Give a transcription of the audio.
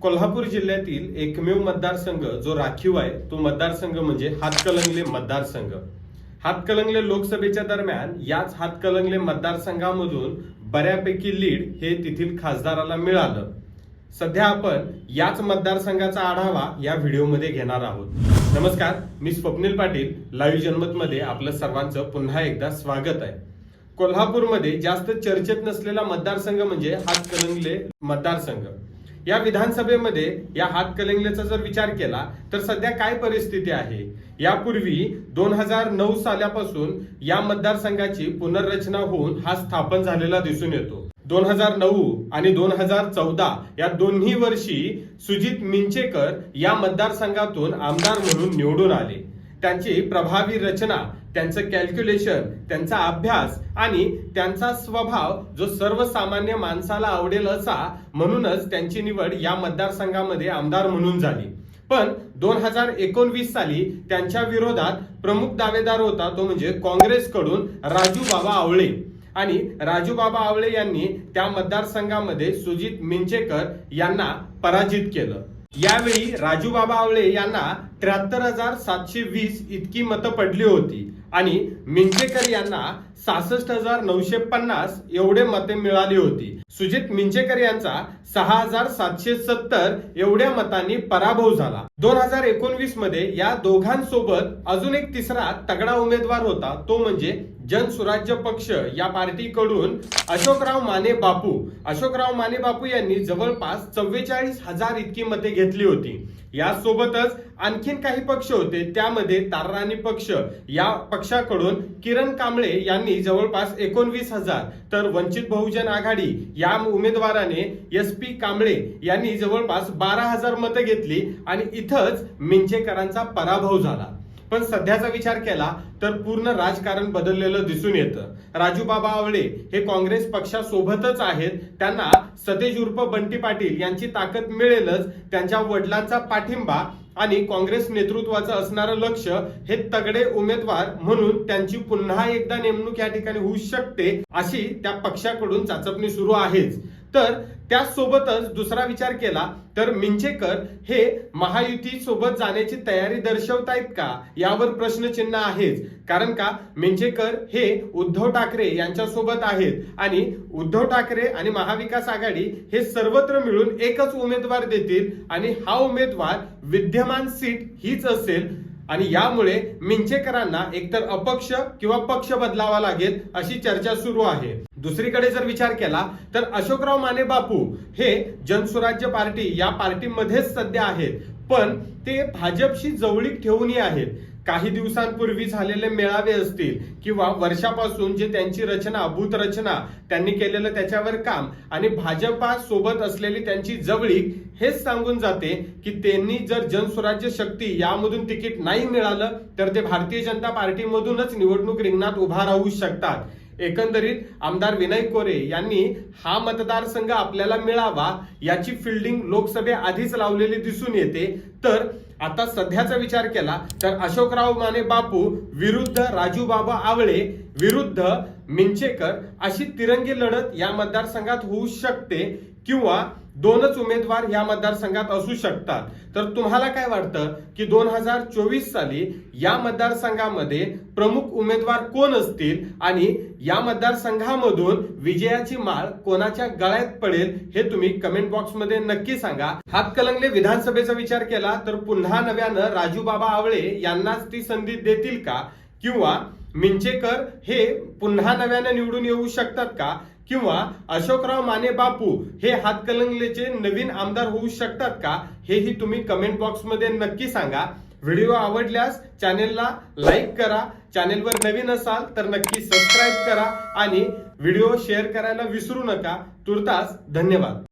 कोल्हापूर जिल्ह्यातील एकमेव मतदारसंघ जो राखीव आहे तो मतदारसंघ म्हणजे हातकलंगले मतदारसंघ. हातकलंगले लोकसभेच्या दरम्यान याच हातकलंगले मतदारसंघामधून बऱ्यापैकी लीड हे तेथील खासदाराला मिळालं. सध्या आपण याच मतदारसंघाचा आढावा या व्हिडिओमध्ये घेणार आहोत. नमस्कार मी स्वप्नील पाटील लाईव्ह जनमतमध्ये आपलं सर्वांचं पुन्हा एकदा स्वागत आहे. कोल्हापूरमध्ये जास्त चर्चेत नसलेला मतदारसंघ म्हणजे हातकलंगले मतदारसंघ. या विधानसभेमध्ये या हातकलंगलेचा जर विचार केला तर सध्या काय परिस्थिती आहे? यापूर्वी दोन हजार नऊ सालापासून या मतदारसंघाची पुनर्रचना होऊन हा स्थापन झालेला दिसून येतो. दोन हजार नऊ आणि दोन हजार चौदा या दोन्ही वर्षी सुजित मिंचेकर या मतदारसंघातून आमदार म्हणून निवडून आले. त्यांची प्रभावी रचना त्यांचं कॅल्क्युलेशन त्यांचा अभ्यास आणि त्यांचा स्वभाव जो सर्वसामान्य माणसाला आवडेल असा म्हणूनच त्यांची निवड या मतदारसंघामध्ये आमदार म्हणून झाली. पण दोन हजार एकोणवीस साली त्यांच्या विरोधात प्रमुख दावेदार होता तो म्हणजे काँग्रेसकडून राजू बाबा आवळे. आणि राजू बाबा आवळे यांनी त्या मतदारसंघामध्ये सुजित मिंचेकर यांना पराजित केलं. यावेळी राजू बाबा आवळे यांना त्र्याहत्तर हजार सातशे वीस इतकी मतं पडली होती. आणि मिंचेकर यांना सहासष्ट हजार नऊशे पन्नास एवढे मते मिळाली होती. सुजित मिंचेकर यांचा सहा हजार सातशे सत्तर एवढ्या मतांनी पराभव झाला. दोन हजार एकोणवीसमध्ये या दोघांसोबत अजून एक तिसरा तगडा उमेदवार होता. तो म्हणजे जनसुराज्य पक्ष या पार्टीकडून अशोकराव माने बापू. अशोकराव माने बापू यांनी जवळपास चव्वेचाळीस हजार इतकी मते घेतली होती. यासोबतच आणखीन काही पक्ष होते त्यामध्ये तारराणी पक्ष या पक्षाकडून किरण कांबळे यांनी जवळपास एकोणवीस हजार. तर वंचित बहुजन आघाडी या उमेदवाराने एस पी कांबळे यांनी जवळपास बारा हजार मतं घेतली आणि इथंच मिंचेकरांचा पराभव झाला. पण सध्याचा विचार केला तर पूर्ण राजकारण बदललेलं दिसून येतं. राजूबाबा आवळे हे काँग्रेस पक्षासोबतच आहेत. त्यांना सतेज उर्फ बंटी पाटील यांची ताकद मिळेलच. त्यांच्या वडिलांचा पाठिंबा आणि काँग्रेस नेतृत्वाचं असणारं लक्ष हे तगडे उमेदवार म्हणून त्यांची पुन्हा एकदा नेमणूक या ठिकाणी होऊ शकते अशी त्या पक्षाकडून चाचपणी सुरू आहेच. तर त्यासोबतच दुसरा विचार केला तर मिंचेकर हे महायुती सोबत जाण्याची तयारी दर्शवतायत का? यावर प्रश्नचिन्ह आहेच कारण का? मिंचेकर हे उद्धव ठाकरे यांच्यासोबत आहेत. आणि उद्धव ठाकरे आणि महाविकास आघाडी हे सर्वत्र मिळून एकच उमेदवार देतील आणि हा उमेदवार विद्यमान सीट हीच असेल. आणि यामुळे मिंचेकरांना एकतर अपक्ष किंवा पक्ष बदलावा लागेल अशी चर्चा सुरू आहे. दुसरीकडे जर विचार केला तर अशोकराव माने बापू हे जनसुराज्य पार्टी या पार्टीमध्येच सध्या आहेत. पण ते भाजपशी जवळीक ठेवूनही आहेत. काही दिवसांपूर्वी झालेले मेळावे असतील किंवा वर्षापासून जे त्यांची रचना भूत रचना त्यांनी केलेलं त्याच्यावर काम आणि भाजपा सोबत असलेली त्यांची जवळीक हेच सांगून जाते की त्यांनी जर जनस्वराज्य शक्ती यामधून तिकीट नाही मिळालं तर ते भारतीय जनता पार्टीमधूनच निवडणूक रिंगणात उभा राहू शकतात. एकंदरीत आमदार विनय कोरे यांनी हा मतदारसंघ आपल्याला मिळावा याची फिल्डिंग लोकसभे आधीच लावलेली दिसून येते. तर आता सध्याचा विचार केला तर अशोकराव माने बापू विरुद्ध राजू बाबा आवळे विरुद्ध मिंचेकर अशी तिरंगी लढत या मतदारसंघात होऊ शकते किंवा दोनच उमेदवार या मतदारसंघात असू शकतात. तर तुम्हाला काय वाटतं की दोन हजार चोवीस साली या मतदारसंघामध्ये प्रमुख उमेदवार कोण असतील आणि या मतदारसंघामधून विजयाची माळ कोणाच्या गळ्यात पडेल हे तुम्ही कमेंट बॉक्समध्ये नक्की सांगा. हातकलंगले विधानसभेचा विचार केला तर पुन्हा नव्यानं राजू बाबा आवळे यांनाच ती संधी देतील का? किंवा मिंचेकर हे पुन्हा नव्यानं निवडून येऊ शकतात का? किंवा अशोकराव माने बापू हे हातकलंगलेचे नवीन आमदार होऊ शकतात का हेही तुम्ही कमेंट बॉक्समध्ये नक्की सांगा. व्हिडिओ आवडल्यास चॅनेलला लाईक करा चॅनेलवर नवीन असाल तर नक्की सबस्क्राईब करा आणि व्हिडिओ शेअर करायला विसरू नका. तुर्तास धन्यवाद.